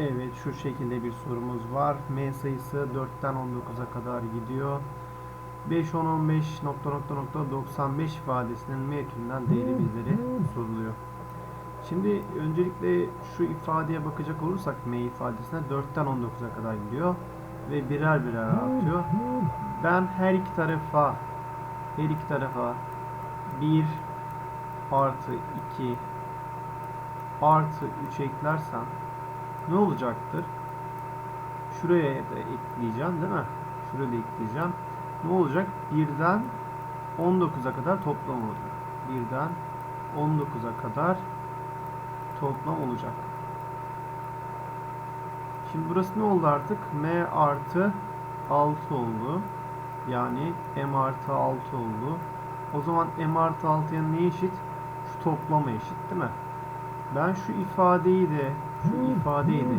Evet şu şekilde bir sorumuz var. M sayısı 4'ten 19'a kadar gidiyor. 5, 10, 15 nokta nokta nokta 95 ifadesinin M türünden değeri bizlere soruluyor. Şimdi öncelikle şu ifadeye bakacak olursak M ifadesine 4'ten 19'a kadar gidiyor ve birer birer artıyor. Ben her iki tarafa her iki tarafa 1 artı 2 artı 3 eklersem ne olacaktır? Şuraya da ekleyeceğim değil mi? Şuraya da ekleyeceğim. Ne olacak? 1'den 19'a kadar toplam olacak. 1'den 19'a kadar toplam olacak. Şimdi burası ne oldu artık? M artı 6 oldu. Yani M artı 6 oldu. O zaman M artı 6'ya ne eşit? Şu toplama eşit değil mi? Ben şu ifadeyi de şu ifadeyi de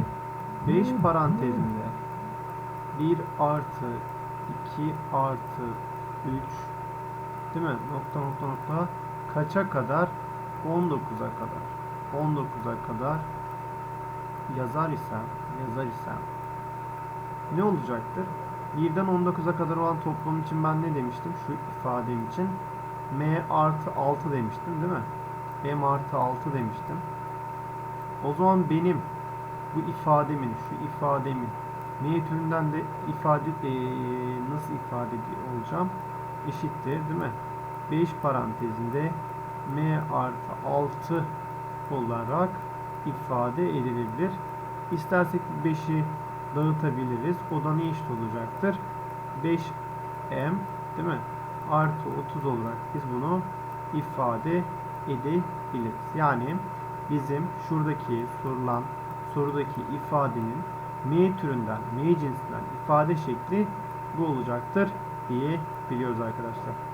5 parantezinde 1 artı 2 artı 3 değil mi? Nokta nokta nokta kaça kadar? 19'a kadar. 19'a kadar yazar isem yazar isem ne olacaktır? 1'den 19'a kadar olan toplam için ben ne demiştim? Şu ifadem için m artı 6 demiştim değil mi? m artı 6 demiştim. O zaman benim bu ifademin, şu ifademin m türünden de ifade eee, nasıl ifade olacağım? Eşittir değil mi? 5 parantezinde m artı 6 olarak ifade edilebilir. İstersek 5'i dağıtabiliriz. O da ne eşit olacaktır? 5m değil mi? Artı 30 olarak biz bunu ifade edebiliriz. Yani bizim şuradaki sorulan sorudaki ifadenin M türünden, M cinsinden ifade şekli bu olacaktır diye biliyoruz arkadaşlar.